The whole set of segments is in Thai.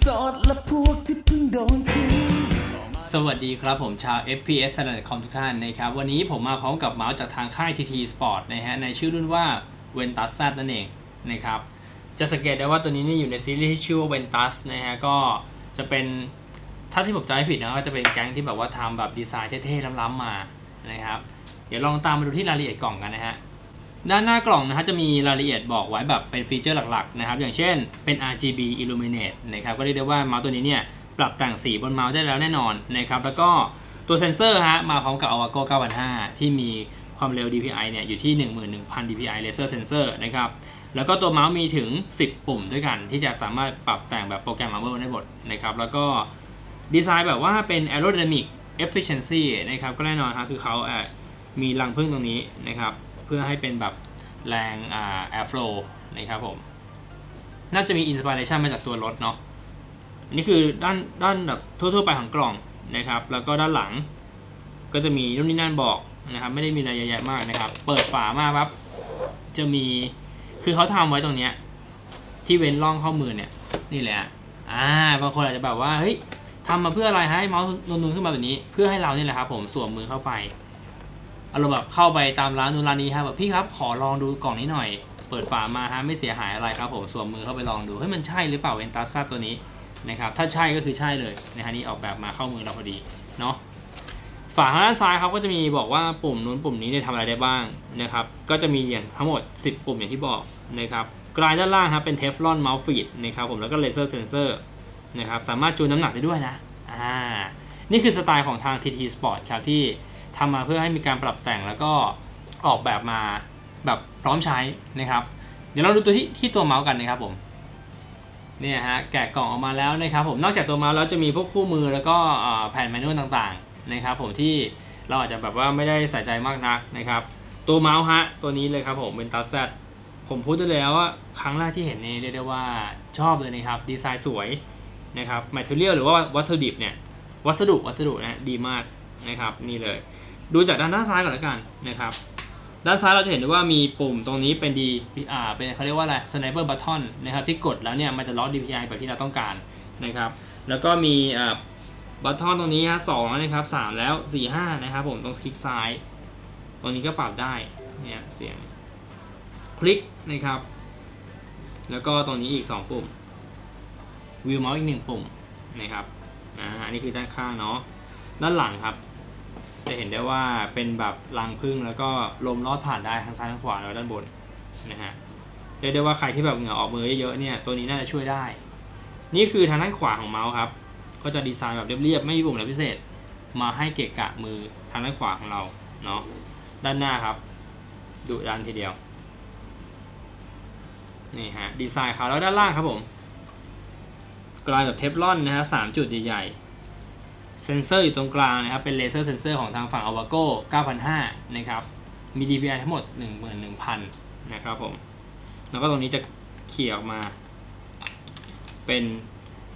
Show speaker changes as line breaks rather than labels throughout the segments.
โสดและพวกที่เพิ่งโดนทิ้ง
สวัสดีครับผมชาว FPS s a n d c o m ทุกท่านนะครับ วันนี้ผมมาพร้อมกับเมาส์จากทางค่าย TT Sport นะฮะ ในชื่อรุ่นว่า Ventus Z นั่นเองนะครับ จะสังเกตได้ว่าตัวนี้นี่อยู่ในซีรีส์ที่ชื่อว่า Ventus นะฮะ ก็จะเป็นถ้าที่ผมจำไม่ผิดนะก็จะเป็นแก๊งที่แบบว่าทำแบบดีไซน์เท่ๆล้ำๆมานะครับ เดี๋ยวลองตามมาดูที่รายละเอียดกล่องกันนะฮะ ด้านหน้ากล่องนะฮะจะมีรายละเอียดบอกไว้แบบเป็นฟีเจอร์หลักๆนะครับอย่างเช่นเป็น RGB Illuminate นะครับก็เรียกได้ว่าเมาส์ตัวนี้เนี่ยปรับแต่งสีบนเมาส์ได้แล้วแน่นอนนะครับแล้วก็ตัวเซนเซอร์ฮะมาพร้อมกับ Avago 9005ที่มีความเร็ว DPI เนี่ยอยู่ที่ 11,000 DPI Laser Sensor นะครับแล้วก็ตัวเมาส์มีถึง 10 ปุ่มด้วยกัน ที่จะสามารถปรับแต่งแบบโปรแกรม Marvel ได้หมดนะครับแล้วก็ดีไซน์แบบว่าเป็น Aerodynamic Efficiency นะครับก็แน่นอนฮะคือเขาเอ่อมีรังพึ่งตรงนี้นะครับเพื่อให้เป็นแบบ แรงอ่า airflow นะครับผม น่าจะมีอินสปิเรชันมาจากตัวรถเนาะอันนี้คือด้านด้านแบบทั่วๆไปของกล่องนะครับ แล้วก็ด้านหลัง ก็จะมีนู่นนี่นั่นบอกนะครับ ไม่ได้มีอะไรเยอะแยะมากนะครับ เปิดฝามาปั๊บจะมีคือเขาทำไว้ตรงเนี้ยที่เว้นร่องเข้ามือเนี่ยนี่แหละอ่าบางคนอาจจะแบบว่าเฮ้ยทำมาเพื่ออะไรให้เมาส์นูนๆขึ้นมาแบบนี้ เพื่อให้เราเนี่ยแหละครับผมสวมมือเข้าไป อารมณ์แบบเข้าไปตามร้านนู้นร้านนี้ครับแบบพี่ครับขอลองดูกล่องนี้หน่อย เปิดฝามาฮะไม่เสียหายอะไรครับผมสวมมือเข้าไปลองดูเฮ้ยมันใช่หรือเปล่าเวนตัสซัตัวนี้นะครับถ้าใช่ก็คือใช่เลยนะฮะนี่ออกแบบมาเข้ามือเราพอดีเนาะฝาทางด้านซ้ายครับก็จะมีบอกว่าปุ่มนู้นปุ่มนี้เนี่ยทำอะไรได้บ้างนะครับก็จะมีอย่างทั้งหมด 10 ปุ่มอย่างที่บอกนะครับกลายด้านล่างครับเป็นเทฟลอนเมาส์ฟีดนะครับผมแล้วก็เลเซอร์เซนเซอร์นะครับสามารถจูนน้ำหนักได้ด้วยนะอ่านี่คือสไตล์ของทาง TT Sport ครับที่ ทำมาเพื่อให้มีการปรับแต่งแล้วก็ออกแบบมาแบบพร้อมใช้นะครับ เดี๋ยวเราดูตัวที่ที่ตัวเมาส์กันนะครับผมเนี่ยฮะแกะกล่องออกมาแล้วนะครับผมนอกจากตัวเมาส์แล้วจะมีพวกคู่มือแล้วก็แผ่นแมนนวลต่างๆนะครับผมที่เราอาจจะแบบว่าไม่ได้ใส่ใจมากนักนะครับ ตัวเมาส์ฮะตัวนี้เลยครับผมเป็นตัสแซตผมพูดได้เลยว่าครั้งแรกที่เห็นนี่เรียกได้ว่าชอบเลยนะครับดีไซน์สวยนะครับแมทเทอเรียลหรือว่าวัตถุดิบเนี่ยวัสดุวัสดุนะดีมากนะครับนี่เลย ดูจากด้านด้านซ้ายก่อนล้วกันนะครับ ด้านซ้ายเราจะเห็นได้ว่ามีปุ่มตรงนี้เป็นดีอ่าเป็นเขาเรียกว่าอะไร sniper button นะครับที่กดแล้วเนี่ยมันจะล็อก DPI แบบที่เราต้องการนะครับ แล้วก็มีอ่าบัตทอนตรงนี้ฮะสองนะครับสามแล้วสี่ห้านะครับผมตรงคลิกซ้าย ตรงนี้ก็ปรับได้เนี่ยเสียงคลิกนะครับ แล้วก็ตรงนี้อีก 2 ปุ่มวิวเมาส์อีกหนึ่งปุ่มนะครับอ่าอันนี้คือด้านข้างเนาะด้านหลังครับ จะเห็นได้ว่าเป็นแบบรังพึ่งแล้วก็ลมลอดผ่านได้ทั้งซ้ายทั้งขวาแล้วด้านบนนะฮะเรียกได้ว่าใครที่แบบเหงื่อออกมือเยอะๆเนี่ยตัวนี้น่าจะช่วยได้ นี่คือทางด้านขวาของเมาส์ครับ ก็จะดีไซน์แบบเรียบๆไม่มีปุ่มอะไรพิเศษ มาให้เกะกะมือทางด้านขวาของเราเนาะด้านหน้าครับดุดันทีเดียวนี่ฮะดีไซน์เขาแล้วด้านล่างครับผมกลายแบบเทฟลอนนะฮะสามจุดใหญ่ๆ เซนเซอร์อยู่ตรงกลางนะครับ เป็นเลเซอร์เซนเซอร์ของทางฝั่ง Avago 9005นะครับ มี DPI ทั้งหมด 11,000 นะครับผม แล้วก็ตรงนี้จะเขี่ยออกมา เป็น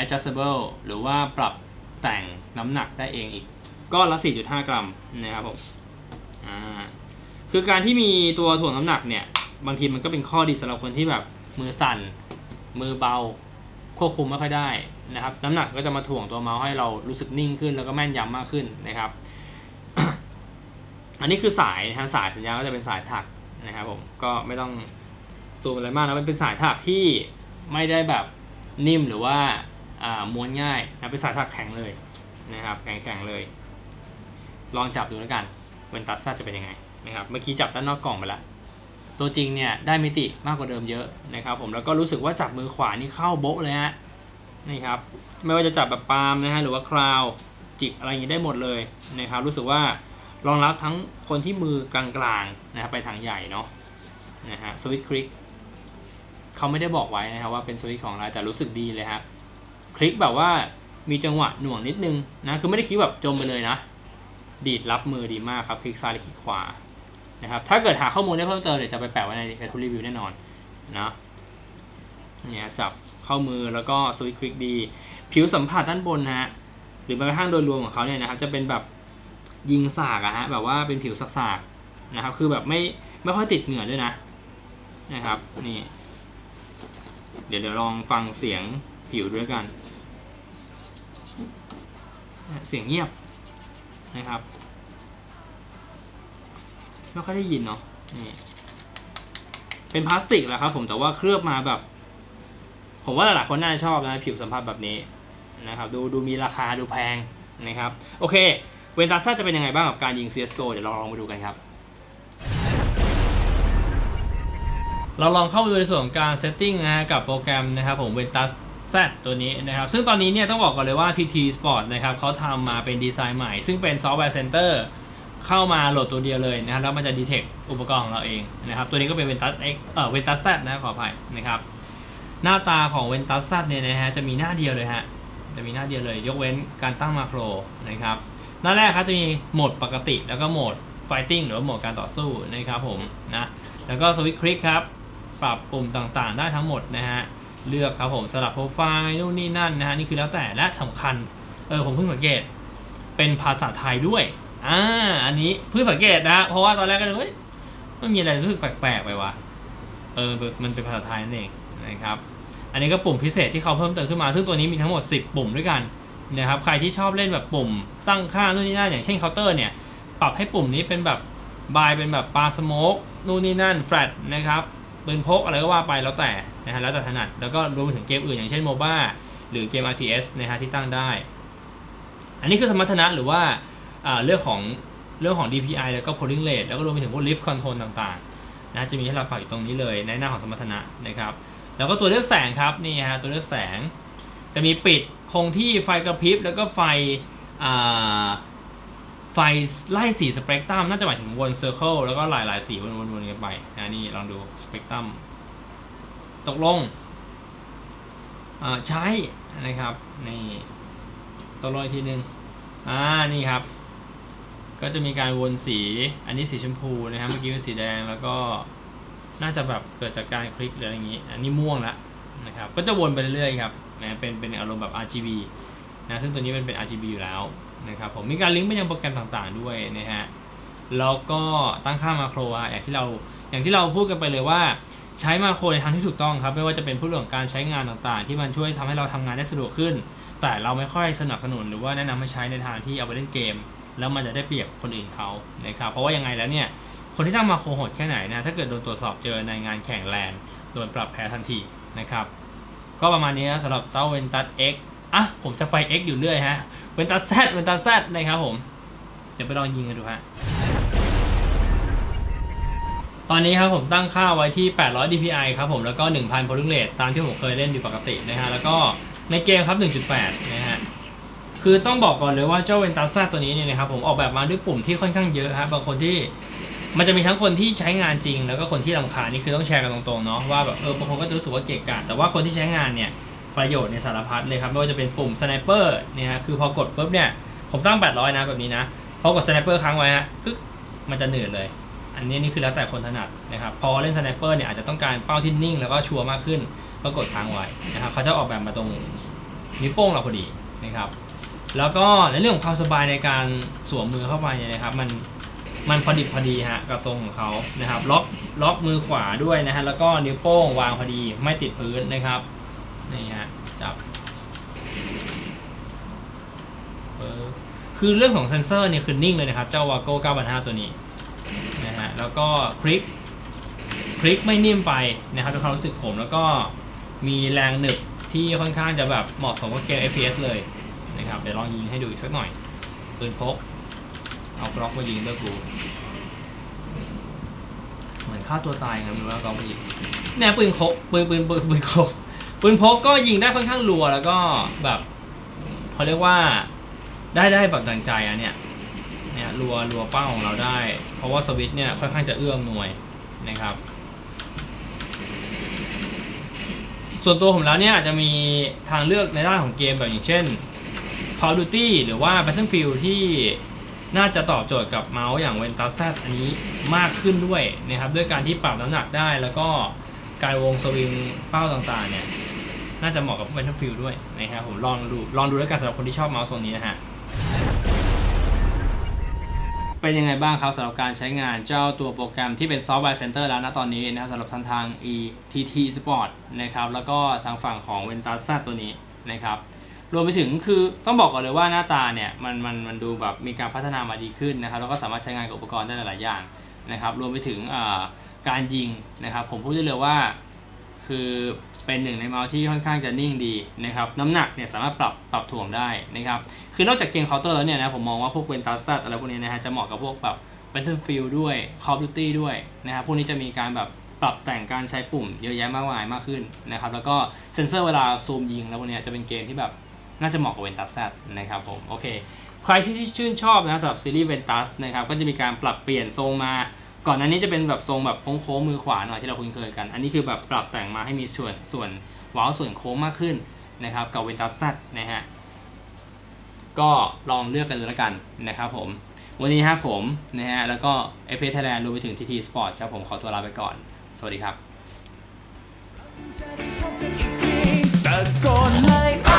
adjustable หรือว่าปรับแต่งน้ำหนักได้เองอีกก้อนละ 4.5 กรัมนะครับผม อ่า คือการที่มีตัวถ่วงน้ำหนักเนี่ย บางทีมันก็เป็นข้อดีสำหรับคนที่แบบมือสั่น มือเบา ควบคุมไม่ค่อยได้ นะครับน้ำหนักก็จะมาถ่วงตัวเมาส์ให้เรารู้สึกนิ่งขึ้นแล้วก็แม่นยำมากขึ้นนะครับ อันนี้คือสายนะฮะสายสัญญาณก็จะเป็นสายถักนะครับผมก็ไม่ต้องซูมอะไรมากนะมันเป็นสายถักที่ไม่ได้แบบนิ่มหรือว่าม้วนง่ายนะเป็นสายถักแข็งเลยนะครับแข็งแข็งๆเลย ลองจับดูแล้วกันเวนตัสซ่าจะเป็นยังไงนะครับเมื่อกี้จับด้านนอกกล่องไปแล้วตัวจริงเนี่ยได้มิติมากกว่าเดิมเยอะนะครับผมแล้วก็รู้สึกว่าจับมือขวานี่เข้าโบ๊ะเลยฮะ นี่ครับไม่ว่าจะจับแบบปาล์มนะฮะหรือว่าคราวจิกอะไรอย่างนี้ได้หมดเลยนะครับรู้สึกว่ารองรับทั้งคนที่มือกลางๆนะครับไปทางใหญ่เนาะนะฮะสวิตคลิกเขาไม่ได้บอกไว้นะครับว่าเป็นสวิตของอะไรแต่รู้สึกดีเลยครับคลิกแบบว่ามีจังหวะหน่วงนิดนึงนะคือไม่ได้คลิกแบบจมไปเลยนะ ดีดรับมือดีมากครับคลิกซ้ายหรือคลิกขวานะครับถ้าเกิดหาข้อมูลได้เพิ่มเติมเดี๋ยวจะไปแปะไว้ในกระทู้รีวิวแน่นอนนะเนี่ยจับ เข้ามือแล้วก็สวิตคลิกดี ผิวสัมผัสด้านบนนะฮะหรือแม้กระทั่งโดยรวมของเขาเนี่ยนะครับจะเป็นแบบยิงสากอะฮะแบบว่าเป็นผิวสากๆนะครับ คือแบบไม่ไม่ค่อยติดเหงื่อด้วยนะนะครับนี่ เดี๋ยวเดี๋ยวลองฟังเสียงผิวด้วยกัน เสียงเงียบนะครับไม่ค่อยได้ยินเนาะนี่เป็นพลาสติกแหละครับผมแต่ว่าเคลือบมาแบบ ผมว่าหลายๆคนน่าจะชอบนะผิวสัมผัสแบบนี้นะครับดูดูมีราคาดูแพงนะครับโอเคเวนตัสจะเป็นยังไงบ้างกับการยิง CSGO เดี๋ยวเราลองมาดูกันครับ เราลองเข้าไปดูในส่วนของการเซตติ้งนะฮะกับโปรแกรมนะครับผม Ventus Z ตัวนี้นะครับ ซึ่งตอนนี้เนี่ยต้องบอกก่อนเลยว่า TT Sport นะครับเขาทำมาเป็นดีไซน์ใหม่ ซึ่งเป็นซอฟต์แวร์เซ็นเตอร์เข้ามาโหลดตัวเดียวเลยนะครับ แล้วมันจะดีเทคอุปกรณ์ของเราเองนะครับ ตัวนี้ก็เป็น Ventus X เอ่อ Ventus Z นะขออภัยนะครับ หน้าตาของ Ventus Z เนี่ยนะฮะจะมีหน้าเดียวเลยฮะจะมีหน้าเดียวเลย ยกเว้นการตั้งมาโครนะครับหน้าแรกครับจะมีโหมดปกติแล้วก็โหมด Fighting หรือว่าโหมดการต่อสู้นะครับผมนะแล้วก็สวิตช์คลิกครับปรับปุ่มต่างๆ ได้ทั้งหมดนะฮะเลือกครับผมสลับโปรไฟล์นู่นนี่นั่นนะฮะนี่คือแล้วแต่และสำคัญเออผมเพิ่งสังเกตเป็นภาษาไทยด้วยอ่าอันนี้เพิ่งสังเกตนะฮะเพราะว่าตอนแรกก็เลยเฮ้ยมันมีอะไรรู้สึกแปลกๆไปวะเออมันเป็นภาษาไทยนั่นเอง นะครับ อันนี้ก็ปุ่มพิเศษที่เขาเพิ่มเติมขึ้นมา ซึ่งตัวนี้มีทั้งหมด 10 ปุ่มด้วยกันนะครับ ใครที่ชอบเล่นแบบปุ่มตั้งค่านู่นนี่นั่นอย่างเช่นเคาน์เตอร์เนี่ย ปรับให้ปุ่มนี้เป็นแบบบายเป็นแบบปลาสโมกนู่นนี่นั่นแฟลตนะครับปืนพกอะไรก็ว่าไปแล้วแต่นะฮะแล้วแต่ถนัด แล้วก็รวมไปถึงเกมอื่นอย่างเช่นโมบ้าหรือเกม RTS นะฮะที่ตั้งได้ อันนี้คือสมรรถนะหรือว่าอ่าเรื่องของเรื่องของ DPI แล้วก็ polling rate แล้วก็รวมไปถึงพวก lift control ต่างๆนะจะมีให้เราปรับอยู่ตรงนี้เลยในหน้าของสมรรถนะนะครับ แล้วก็ตัวเลือกแสงครับนี่ฮะตัวเลือกแสง จะมีปิดคงที่ไฟกระพริบแล้วก็ไฟไฟไล่สีสเปกตรัมน่าจะหมายถึงวนเซอร์เคิลแล้วก็หลายๆสีวนๆๆกันไปนะนี่ลองดูสเปกตรัมตกลงใช้นะครับนี่ตกลอีกทีหนึ่งอ่านี่ครับ ก็จะมีการวนสีอันนี้สีชมพูนะครับเมื่อกี้เป็นสีแดงแล้วก็ น่าจะแบบเกิดจากการคลิกหรืออะไรอย่างนี้ อันนี้ม่วงแล้วนะครับ ก็จะวนไปเรื่อยๆครับนะเป็นเป็นอารมณ์แบบ RGB นะซึ่งตัวนี้เป็นเป็น RGB อยู่แล้วนะครับผมมีการลิงก์ไปยังโปรแกรมต่างๆด้วยนะฮะแล้วก็ตั้งค่ามาโครอย่างที่เราอย่างที่เราพูดกันไปเลยว่า ใช้มาโครในทางที่ถูกต้องครับไม่ว่าจะเป็นผู้เรื่องการใช้งานต่างๆ ที่มันช่วยทำให้เราทำงานได้สะดวกขึ้น แต่เราไม่ค่อยสนับสนุนหรือว่าแนะนำให้ใช้ในทางที่เอาไปเล่นเกม แล้วมันจะได้เปรียบคนอื่นเขานะครับเพราะว่ายังไงแล้วเนี่ย คนที่ตั้งมาโครโหดแค่ไหนนะถ้าเกิดโดนตรวจสอบเจอในงานแข่งแลนโดนปรับแพ้ทันทีนะครับ ก็ประมาณนี้นะสำหรับเต้าเวนตัส X อะผมจะไป X อยู่เรื่อยฮะเวนตัส Z เวนตัส Z นะครับผม เดี๋ยวไปลองยิงกันดูฮะตอนนี้ครับผมตั้งค่าไว้ที่ 800 DPI ครับผมแล้วก็ 1,000 polling rate ตามที่ผมเคยเล่นอยู่ปกตินะฮะแล้วก็ในเกมครับ 1.8 นะฮะคือต้องบอกก่อนเลยว่าเจ้าเวนตัสซตัวนี้เนี่ยนะครับผมออกแบบมาด้วยปุ่มที่ค่อนข้างเยอะครับบางคนที่ มันจะมีทั้งคนที่ใช้งานจริง แล้วก็คนที่รำคาญนี่คือต้องแชร์กันตรงๆเนาะว่าแบบเออบางคนก็จะรู้สึกว่าเกะกะแต่ว่าคนที่ใช้งานเนี่ยประโยชน์ในสารพัดเลยครับไม่ว่าจะเป็นปุ่มสไนเปอร์เนี่ยฮะคือพอกดปุ๊บเนี่ยผมตั้ง 800 นะแบบนี้นะพอกดสไนเปอร์ค้างไว้ฮะกึ๊กมันจะหนืดเลย อันนี้นี่คือแล้วแต่คนถนัดนะครับพอเล่นสไนเปอร์เนี่ยอาจจะต้องการเป้าที่นิ่ง แล้วก็ชัวร์มากขึ้นก็กดค้างไว้นะครับเขาจะออกแบบมาตรงนิ้วโป้งเราพอดีนะครับแล้วก็ในเรื่องของความสบายในการสวมมือเข้าไปเนี่ยนะครับมัน มันพอดิบพอดีฮะกับทรงของเขานะครับ ล็อกล็อกมือขวาด้วยนะฮะแล้วก็นิ้วโป้งวางพอดีไม่ติดพื้นนะครับนี่ฮะจับเออคือเรื่องของเซนเซอร์เนี่ยคือนิ่งเลยนะครับ เจ้าวาโก้9,500 ตัวนี้นะฮะแล้วก็คลิกคลิกไม่นิ่มไปนะครับในความรู้สึกผมแล้วก็มีแรงหนึบที่ค่อนข้างจะแบบเหมาะสมกับเกม FPS เลยนะครับ เดี๋ยวลองยิงให้ดูอีกสักหน่อยปืนพก เอากล็อกมายิงเลือกดูเหมือนฆ่าตัวตายไงไม่รู้ว่ากล็อกมายิงเนี่ยปืนพกปืนปืนปืนปืนพกปืนพกก็ยิงได้ค่อนข้างรัวแล้วก็แบบเขาเรียกว่าได้ได้แบบดังใจอะเนี่ยเนี่ยรัวรัวเป้าของเราได้ เพราะว่าสวิตเนี่ยค่อนข้างจะเอื้อมหน่วยนะครับ ส่วนตัวผมแล้วเนี่ยอาจจะมีทางเลือกในด้านของเกมแบบอย่างเช่น Call of Duty หรือว่า Battlefield ที่ น่าจะตอบโจทย์กับเมาส์อย่าง Ventus Z อันนี้มากขึ้นด้วยนะครับด้วยการที่ปรับน้ำหนักได้แล้วก็การวงสวิงเป้าต่างๆเนี่ยน่าจะเหมาะกับ Battlefield ด้วยนะครับผมลองดูลองดูแล้วกันสำหรับคนที่ชอบเมาส์โซนนี้นะฮะเป็นยังไงบ้างครับสำหรับการใช้งานเจ้าตัวโปรแกรมที่เป็นซอฟต์แวร์เซ็นเตอร์แล้วนะตอนนี้นะครับสำหรับทางทาง ETT Sport นะครับแล้วก็ทางฝั่งของ Ventus Z ตัวนี้นะครับ รวมไปถึงคือต้องบอกก่อนเลยว่าหน้าตาเนี่ยมันมันมันดูแบบมีการพัฒนามาดีขึ้นนะครับแล้วก็สามารถใช้งานกับอุปกรณ์ได้หลายๆอย่างนะครับรวมไปถึงการยิงนะครับผมพูดได้เลยว่า คือเป็นหนึ่งในเมาส์ที่ค่อนข้างจะนิ่งดีนะครับน้ำหนักเนี่ยสามารถปรับปรับถ่วงได้นะครับคือนอกจากเกมเคาน์เตอร์แล้วเนี่ยนะผมมองว่าพวกเวนตัสซัอะไรพวกนี้นะฮะจะเหมาะกับพวกแบบ Battlefield ด้วย Call of Duty ด้วยนะครับพวกนี้จะมีการแบบปรับแต่งการใช้ปุ่มเยอะแยะมากมายมากขึ้นนะครับแล้วก็เซนเซอร์เวลาซูมยิงแล้วพวกเนี้ยจะเป็นเกมที่แบบ น่าจะเหมาะกับเวนตัสซนะครับผมโอเค ใครที่ชื่นชอบนะสำหรับซีรีส์เวนตัสนะครับก็จะมีการปรับเปลี่ยนทรงมา ก่อนหน้านี้จะเป็นแบบทรงแบบโค้งๆมือขวาหน่อยที่เราคุ้นเคยกัน อันนี้คือแบบปรับแต่งมาให้มีส่วนส่วนว้าส่วนโค้งมากขึ้นนะครับกับเวนตัสซนะฮะก็ลองเลือกกันดูแล้วกันนะครับผมวันนี้ครับผมนะฮะแล้วก็เอเอไทแลนด์รวมไปถึงทีทีสปอร์ตครับผมขอตัวลาไปก่อน สวัสดีครับ
จะได้พบกัน